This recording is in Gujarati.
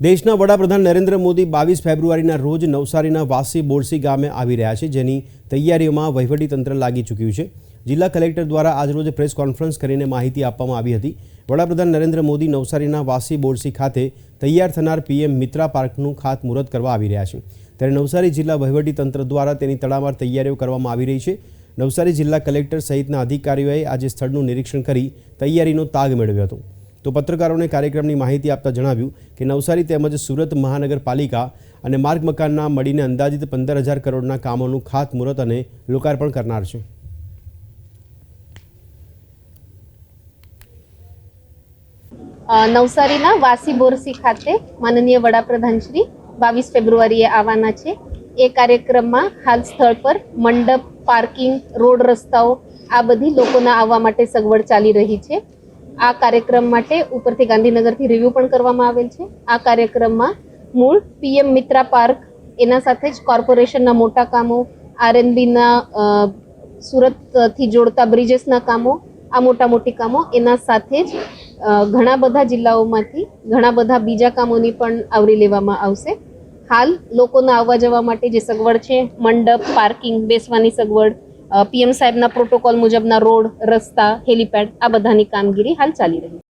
દેશના વડાપ્રધાન નરેન્દ્ર મોદી બાવીસ ફેબ્રુઆરીના રોજ નવસારીના વાસી બોરસી ગામે આવી રહ્યા છે, જેની તૈયારીઓમાં વહીવટીતંત્ર લાગી ચૂક્યું છે. જિલ્લા કલેક્ટર દ્વારા આજરોજ પ્રેસ કોન્ફરન્સ કરીને માહિતી આપવામાં આવી હતી. વડાપ્રધાન નરેન્દ્ર મોદી નવસારીના વાસી બોરસી ખાતે તૈયાર થનાર પીએમ મિત્રા પાર્કનું ખાતમુહૂર્ત કરવા આવી રહ્યા છે. ત્યારે નવસારી જિલ્લા વહીવટીતંત્ર દ્વારા તેની તડામાર તૈયારીઓ કરવામાં આવી રહી છે. નવસારી જિલ્લા કલેક્ટર સહિતના અધિકારીઓએ આજે સ્થળનું નિરીક્ષણ કરી તૈયારીનો તાગ મેળવ્યો હતો. તો પત્રકારોને કાર્યક્રમની માહિતી આપતા જણાવ્યું કે નવસારી તેમજ સુરત મહાનગરપાલિકા અને માર્ગ મકાનના મળીને અંદાજિત પંદર હજાર કરોડના કામોનું ખાતમુહૂર્ત અને લોકાર્પણ કરનાર છે. નવસારીના વાસી બોરસી ખાતે માનનીય વડાપ્રધાન શ્રી બાવીસ ફેબ્રુઆરીએ આવવાના છે. એ કાર્યક્રમમાં હાલ સ્થળ પર મંડપ, પાર્કિંગ, રોડ રસ્તાઓ આ બધી લોકોના આવવા માટે સગવડ ચાલી રહી છે. આ કાર્યક્રમ માટે ઉપરથી ગાંધીનગરથી રિવ્યુ પણ કરવામાં આવેલ છે. આ કાર્યક્રમમાં મૂળ પીએમ મિત્રા પાર્ક, એના સાથે જ કોર્પોરેશનના મોટા કામો, આરએનબીના સુરતથી જોડતા બ્રિજેસના કામો, આ મોટા મોટી કામો, એના સાથે જ ઘણા બધા જિલ્લાઓમાંથી ઘણા બધા બીજા કામોની પણ આવરી લેવામાં આવશે. હાલ લોકોના આવવા જવા માટે જે સગવડ છે, મંડપ, પાર્કિંગ, બેસવાની સગવડ પીએમ સાહેબના પ્રોટોકોલ મુજબના રોડ રસ્તા હેલીપેડ આ બધાની કામગીરી હાલ ચાલી રહી છે.